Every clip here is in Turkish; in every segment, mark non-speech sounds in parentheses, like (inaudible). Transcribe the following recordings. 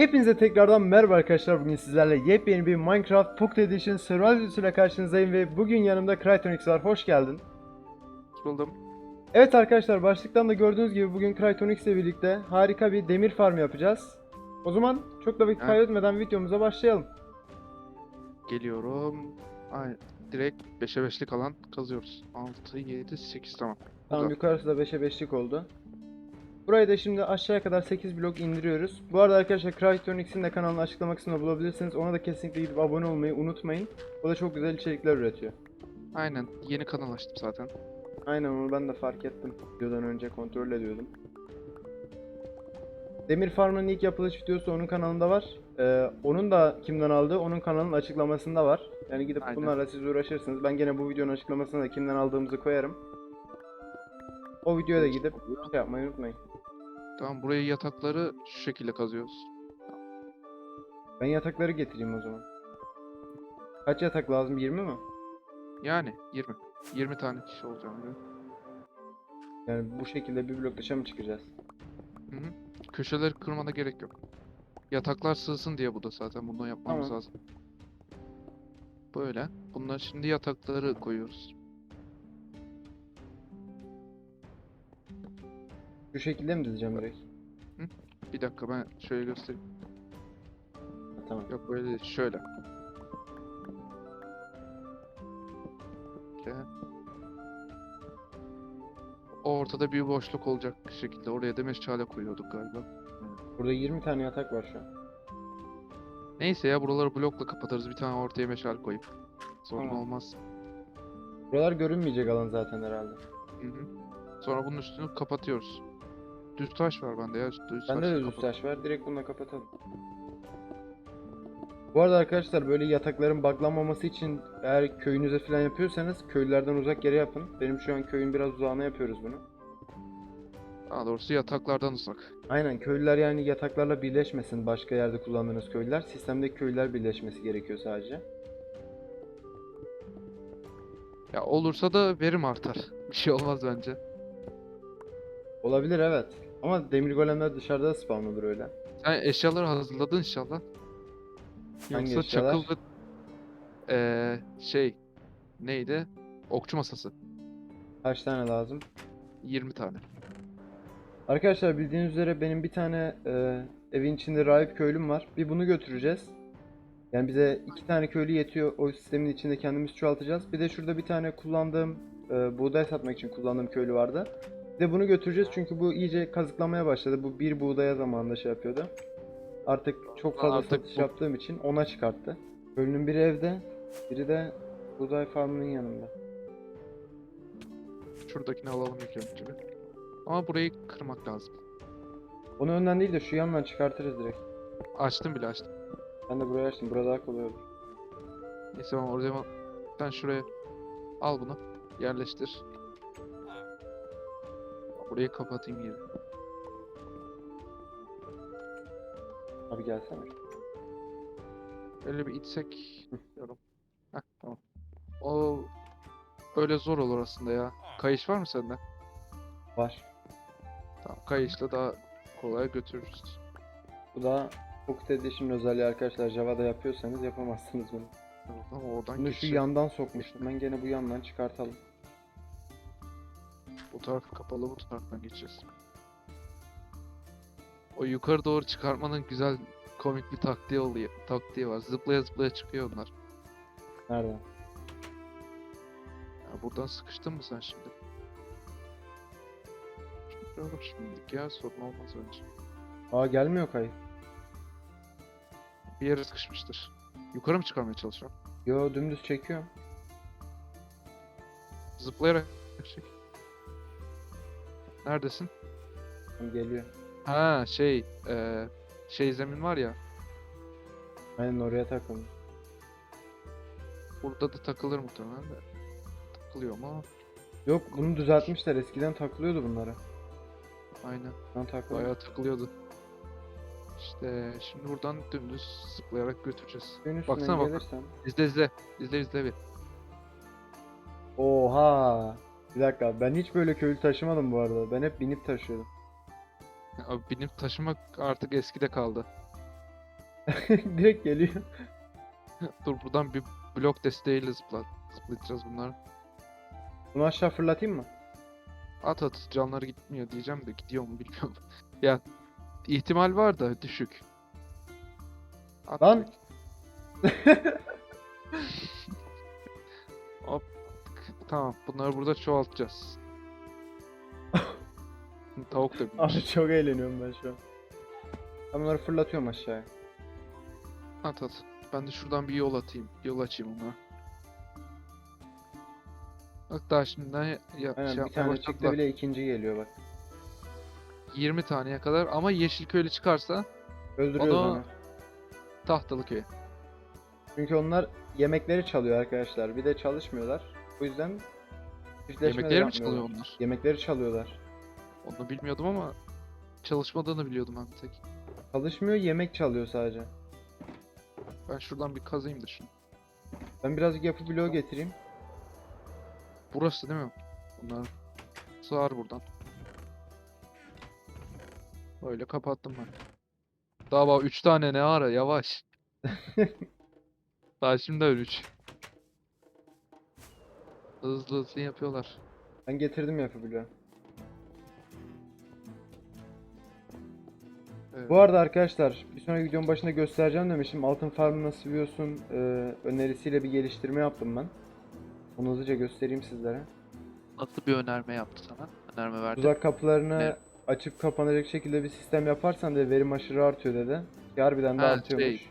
Hepinize tekrardan merhaba arkadaşlar. Bugün sizlerle yepyeni bir Minecraft Pocket Edition Survival videosuyla karşınızdayım ve bugün yanımda Crytonix var. Hoş geldin. Buldum. Evet arkadaşlar başlıktan da gördüğünüz gibi bugün Crytonix ile birlikte harika bir demir farm yapacağız. O zaman çok da vakit kaybetmeden videomuza başlayalım. Geliyorum. Ay, direkt 5'e 5'lik alan kazıyoruz. 6, 7, 8 tamam. Tamam yukarısı da 5'e 5'lik oldu. Burayı da şimdi aşağıya kadar 8 blok indiriyoruz. Bu arada arkadaşlar Crytonix'in de kanalını açıklama kısmında bulabilirsiniz. Ona da kesinlikle gidip abone olmayı unutmayın. O da çok güzel içerikler üretiyor. Aynen. Yeni kanal açtım zaten. Aynen onu ben de fark ettim. Videodan önce kontrol ediyordum. Demir Farm'ın ilk yapılış videosu onun kanalında var. Ee, onun da kimden aldığı onun kanalının açıklamasında var. Yani gidip Aynen. bunlarla siz uğraşırsınız. Ben gene bu videonun açıklamasına da kimden aldığımızı koyarım. O videoya da gidip şey yapmayı unutmayın. Tamam buraya yatakları şu şekilde kazıyoruz. Ben yatakları getireyim o zaman. Kaç yatak lazım? 20 mi? Yani 20. 20 tane kişi olacağım diyor. Yani bu şekilde bir blok dışa mı çıkacağız? Hı hı. Köşeleri kırmana gerek yok. Yataklar sığsın diye bu da zaten bundan yapmamız Tamam. lazım. Böyle. Bunlar şimdi yatakları koyuyoruz. Şu şekilde mi dizeceğim direkt? Bir dakika ben şöyle göstereyim. Ha, tamam. Yok böyle değil, şöyle. Şöyle. Ortada bir boşluk olacak şekilde. Oraya da meşale koyuyorduk galiba. Burada 20 tane yatak var şu an. Neyse ya buraları blokla kapatırız. Bir tane ortaya meşale koyup. Sorun Tamam. olmaz. Buralar görünmeyecek alan zaten herhalde. Hı hı. Sonra bunun üstünü kapatıyoruz. Düz taş var bende ya. Düz Bende taşla de düz taş var. Direkt bununla kapatalım. Bu arada arkadaşlar böyle yatakların buglanmaması için eğer köyünüze falan yapıyorsanız köylülerden uzak yere yapın. Benim şu an köyün biraz uzağına yapıyoruz bunu. Daha doğrusu yataklardan uzak. Aynen köylüler yani yataklarla birleşmesin başka yerde kullandığınız köylüler. Sistemdeki köylüler birleşmesi gerekiyor sadece. Ya olursa da verim artar. (laughs) Bir şey olmaz bence. Olabilir evet. Ama demir golemler dışarıda da spawn olur öyle. Sen eşyaları hazırladın inşallah. Hangi Yoksa eşyalar? çakıl ve eee, şey neydi? Okçu masası. Kaç tane lazım? 20 tane. Arkadaşlar bildiğiniz üzere benim bir tane e, evin içinde rahip köylüm var. Bir bunu götüreceğiz. Yani bize iki tane köylü yetiyor. O sistemin içinde kendimiz çoğaltacağız. Bir de şurada bir tane kullandığım e, buğday satmak için kullandığım köylü vardı. De bunu götüreceğiz çünkü bu iyice kazıklamaya başladı. Bu bir buğdaya zamanında şey yapıyordu. Artık çok fazla Artık satış bu- yaptığım için ona çıkarttı. Köylünün biri evde, biri de buğday farmının yanında. Şuradakini alalım ilk önce bir. Ama burayı kırmak lazım. Onu önden değil de şu yandan çıkartırız direkt. Açtım bile açtım. Ben de buraya açtım. Burada daha kolay olur. Neyse ben o zaman sen şuraya al bunu. Yerleştir. Burayı kapatayım yeri. Abi gelsene. Öyle bir itsek diyorum. Heh tamam. O öyle zor olur aslında ya. Kayış var mı sende? Var. Tamam kayışla daha kolay götürürüz. Bu da Pocket Edition özelliği arkadaşlar. Java'da yapıyorsanız yapamazsınız bunu. Ama oradan Bunu şu yandan sokmuştum. Ben gene bu yandan çıkartalım. Bu taraf kapalı bu taraftan geçeceğiz. O yukarı doğru çıkartmanın güzel komik bir taktiği oluyor. Taktiği var. Zıplaya zıplaya çıkıyor onlar. Nerede? Ya buradan sıkıştın mı sen şimdi? Olur şimdilik ya sorun olmaz önce. Aa gelmiyor kayıp. Bir yere sıkışmıştır. Yukarı mı çıkarmaya çalışıyorum? Yo dümdüz çekiyorum. Zıplayarak çek. Neredesin? Geliyor. Ha şey eee şey zemin var ya. Aynen oraya takılmış. Burada da takılır muhtemelen de. Takılıyor mu? Yok bunu düzeltmişler. Eskiden takılıyordu bunlara. Aynen. Ben takılıyor. Bayağı takılıyordu. İşte şimdi buradan dümdüz zıplayarak götüreceğiz. Üstünden Baksana bak. İzle izle. İzle izle bir. Oha. Bir dakika ben hiç böyle köylü taşımadım bu arada. Ben hep binip taşıyordum. Abi binip taşımak artık eskide kaldı. (laughs) Direkt geliyor. (laughs) Dur buradan bir blok desteğiyle zıpla zıplayacağız bunları. Bunu aşağı fırlatayım mı? At at canları gitmiyor diyeceğim de gidiyor mu bilmiyorum. (laughs) ya ihtimal var da düşük. At Lan! Hop. Tamam bunları burada çoğaltacağız. (laughs) Tavuk da Abi büyümüş. çok eğleniyorum ben şu an. Ben bunları fırlatıyorum aşağıya. At at. Ben de şuradan bir yol atayım. Yol açayım ona. Bak daha şimdiden ya, Aynen şey bir tane çıktı başladılar. bile ikinci geliyor bak. 20 taneye kadar ama yeşil köylü çıkarsa Öldürüyoruz Onu- onu. tahtalı köy. Çünkü onlar yemekleri çalıyor arkadaşlar. Bir de çalışmıyorlar. O yüzden çiftleşme de Yemekleri mi yapmıyorlar. çalıyor onlar? Yemekleri çalıyorlar. Onu bilmiyordum ama çalışmadığını biliyordum ben bir tek. Çalışmıyor, yemek çalıyor sadece. Ben şuradan bir kazayım da şunu. Ben birazcık yapı bloğu getireyim. Burası değil mi? Bunlar sığar buradan. Böyle kapattım ben. Daha bak 3 tane ne ara yavaş. (laughs) Daha şimdiden 3. Hızlı hızlı yapıyorlar. Ben getirdim bloğu. Evet. Bu arada arkadaşlar bir sonraki videonun başında göstereceğim demiştim. Altın farmı nasıl biliyorsun e, önerisiyle bir geliştirme yaptım ben. Onu hızlıca göstereyim sizlere. Nasıl bir önerme yaptı sana? Önerme verdi. Tuzak kapılarını Ne? açıp kapanacak şekilde bir sistem yaparsan de verim aşırı artıyor dedi. Ki harbiden de Ha, artıyormuş. şey.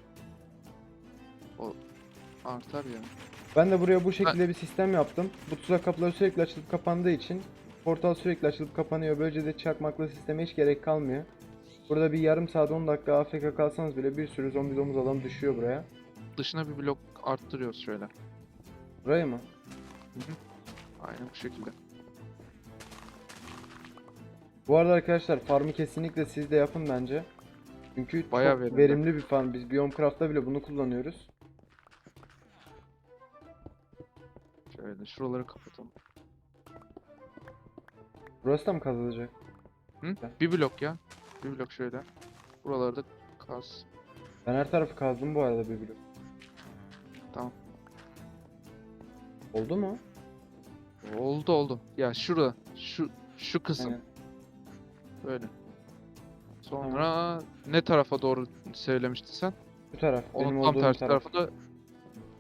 Artar ya. Ben de buraya bu şekilde bir sistem yaptım. Bu tuzak kapıları sürekli açılıp kapandığı için portal sürekli açılıp kapanıyor. Böylece de çakmaklı sisteme hiç gerek kalmıyor. Burada bir yarım saat 10 dakika AFK kalsanız bile bir sürü zombi domuz adam düşüyor buraya. Dışına bir blok arttırıyoruz şöyle. Burayı mı? Aynen bu şekilde. Bu arada arkadaşlar farmı kesinlikle siz de yapın bence. Çünkü Bayağı çok verimli. verimli bir farm. Biz Biomcraft'ta bile bunu kullanıyoruz. Şöyle şuraları kapatalım. Burası da mı kazılacak? Hı? Bir blok ya. Bir blok şöyle. Buraları da kaz. Ben her tarafı kazdım bu arada bir blok. Tamam. Oldu mu? Oldu oldu. Ya şurada. Şu şu kısım. Aynen. Böyle. Sonra ne tarafa doğru söylemiştin sen? Bu taraf. Onun tam tersi taraf. tarafı da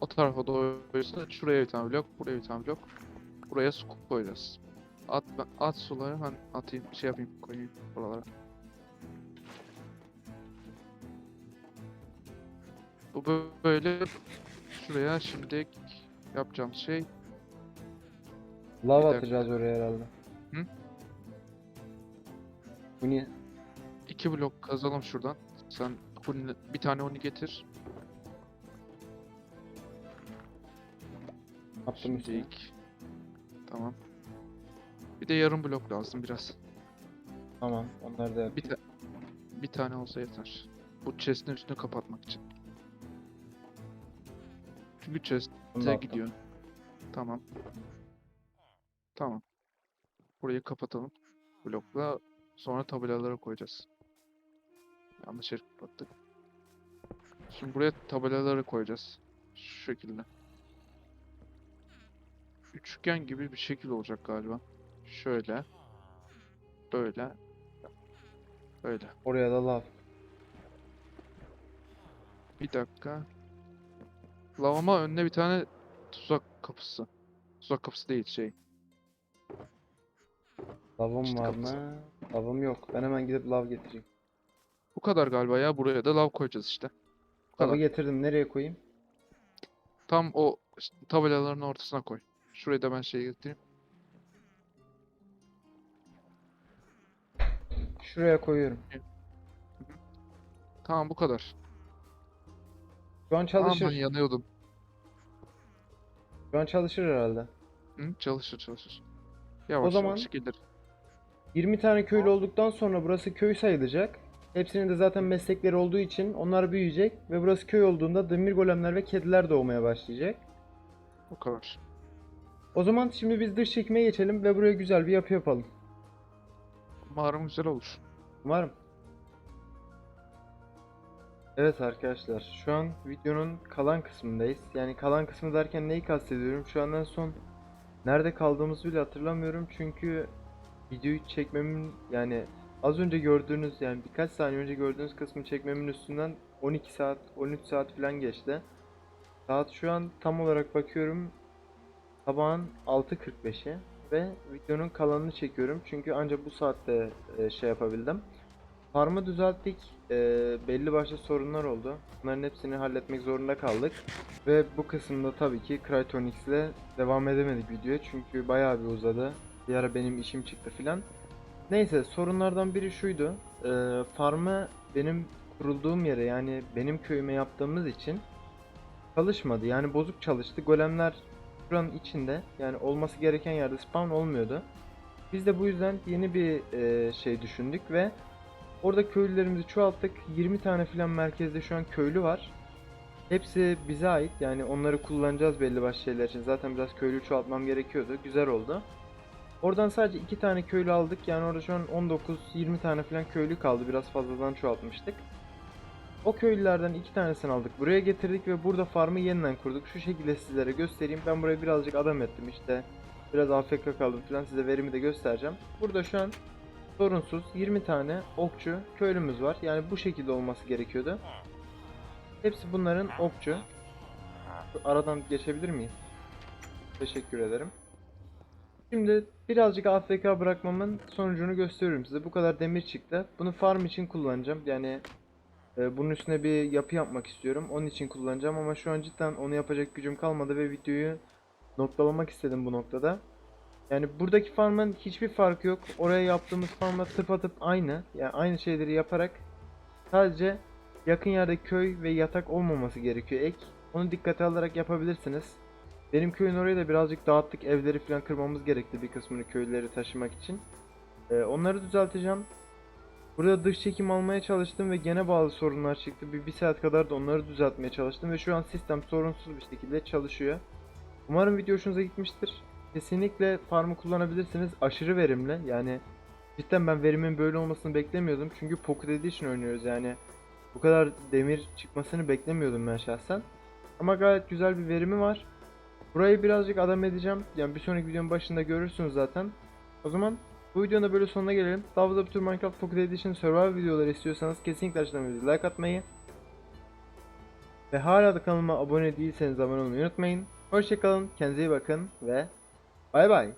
o tarafa doğruysa şuraya bir tane blok, buraya bir tane blok. Buraya su koyacağız. At at suları ben atayım şey yapayım koyayım buralara. Bu bö- böyle şuraya şimdi yapacağım şey Lav Bir dakika. atacağız oraya herhalde. Hı? Bu niye? iki blok kazalım şuradan. Sen huni- bir tane onu getir. Attım üstüne. Şimdilik. Tamam. Bir de yarım blok lazım biraz. Tamam. Onlar da Bir, ta bir tane olsa yeter. Bu chest'in üstünü kapatmak için. Çünkü chest Bunu da Bize attım. gidiyor. Tamam. Tamam. Burayı kapatalım. Blokla sonra tabelalara koyacağız. Yanlış yeri kapattık. Şimdi buraya tabelaları koyacağız. Şu şekilde. Üçgen gibi bir şekil olacak galiba. Şöyle. Böyle. Böyle. Oraya da lav. Bir dakika. Lavama önüne bir tane tuzak kapısı. Tuzak kapısı değil şey. Lavım İşte var kapısı. mı? Lavım yok. Ben hemen gidip lav getireyim. Bu kadar galiba ya. Buraya da lav koyacağız işte. Lavı getirdim. Nereye koyayım? Tam o tabelaların ortasına koy. Şuraya da ben şey getireyim. Şuraya koyuyorum. Tamam bu kadar. Şu an Tamam ben çalışır. yanıyordum. Şu an çalışır herhalde. Hı, çalışır çalışır. Yavaş zaman- yavaş gelir. 20 tane köylü olduktan sonra burası köy sayılacak. Hepsinin de zaten meslekleri olduğu için onlar büyüyecek ve burası köy olduğunda demir golemler ve kediler doğmaya başlayacak. Bu kadar. O zaman şimdi biz dış çekime geçelim ve buraya güzel bir yapı yapalım. Umarım güzel olur. Umarım. Evet arkadaşlar şu an videonun kalan kısmındayız. Yani kalan kısmı derken neyi kastediyorum? Şu andan son nerede kaldığımızı bile hatırlamıyorum. Çünkü videoyu çekmemin yani az önce gördüğünüz yani birkaç saniye önce gördüğünüz kısmı çekmemin üstünden 12 saat 13 saat falan geçti. Saat şu an tam olarak bakıyorum sabahın 6.45'i ve videonun kalanını çekiyorum. Çünkü ancak bu saatte e, şey yapabildim. Farmı düzelttik. Ee, belli başlı sorunlar oldu. Bunların hepsini halletmek zorunda kaldık. Ve bu kısımda tabii ki Crytonix ile devam edemedik videoya. Çünkü bayağı bir uzadı. Bir ara benim işim çıktı filan. Neyse sorunlardan biri şuydu. Ee, farmı benim kurulduğum yere yani benim köyüme yaptığımız için çalışmadı. Yani bozuk çalıştı. Golemler buranın içinde yani olması gereken yerde spawn olmuyordu. Biz de bu yüzden yeni bir e, şey düşündük ve Orada köylülerimizi çoğalttık. 20 tane filan merkezde şu an köylü var. Hepsi bize ait. Yani onları kullanacağız belli başlı şeyler için. Zaten biraz köylü çoğaltmam gerekiyordu. Güzel oldu. Oradan sadece 2 tane köylü aldık. Yani orada şu an 19-20 tane filan köylü kaldı. Biraz fazladan çoğaltmıştık. O köylülerden iki tanesini aldık. Buraya getirdik ve burada farmı yeniden kurduk. Şu şekilde sizlere göstereyim. Ben buraya birazcık adam ettim işte. Biraz AFK kaldım filan. Size verimi de göstereceğim. Burada şu an sorunsuz 20 tane okçu köylümüz var. Yani bu şekilde olması gerekiyordu. Hepsi bunların okçu. Aradan geçebilir miyim? Teşekkür ederim. Şimdi birazcık AFK bırakmamın sonucunu gösteriyorum size. Bu kadar demir çıktı. Bunu farm için kullanacağım. Yani e, bunun üstüne bir yapı yapmak istiyorum. Onun için kullanacağım ama şu an cidden onu yapacak gücüm kalmadı ve videoyu noktalamak istedim bu noktada. Yani buradaki farmın hiçbir farkı yok. Oraya yaptığımız farmla tıpatıp aynı. Yani aynı şeyleri yaparak sadece yakın yerde köy ve yatak olmaması gerekiyor ek. Onu dikkate alarak yapabilirsiniz. Benim köyün orayı da birazcık dağıttık. Evleri falan kırmamız gerekti bir kısmını köylüleri taşımak için. Ee, onları düzelteceğim. Burada dış çekim almaya çalıştım ve gene bazı sorunlar çıktı. Bir, bir saat kadar da onları düzeltmeye çalıştım ve şu an sistem sorunsuz bir şekilde çalışıyor. Umarım video hoşunuza gitmiştir. Kesinlikle farmı kullanabilirsiniz. Aşırı verimli. Yani cidden ben verimin böyle olmasını beklemiyordum. Çünkü Pocket Edition oynuyoruz yani. Bu kadar demir çıkmasını beklemiyordum ben şahsen. Ama gayet güzel bir verimi var. Burayı birazcık adam edeceğim. Yani bir sonraki videonun başında görürsünüz zaten. O zaman bu videonun da böyle sonuna gelelim. Daha fazla bu tür Minecraft Pocket Edition Survival videoları istiyorsanız kesinlikle videoya like atmayı ve hala da kanalıma abone değilseniz abone olmayı unutmayın. Hoşçakalın, kendinize iyi bakın ve bay bay.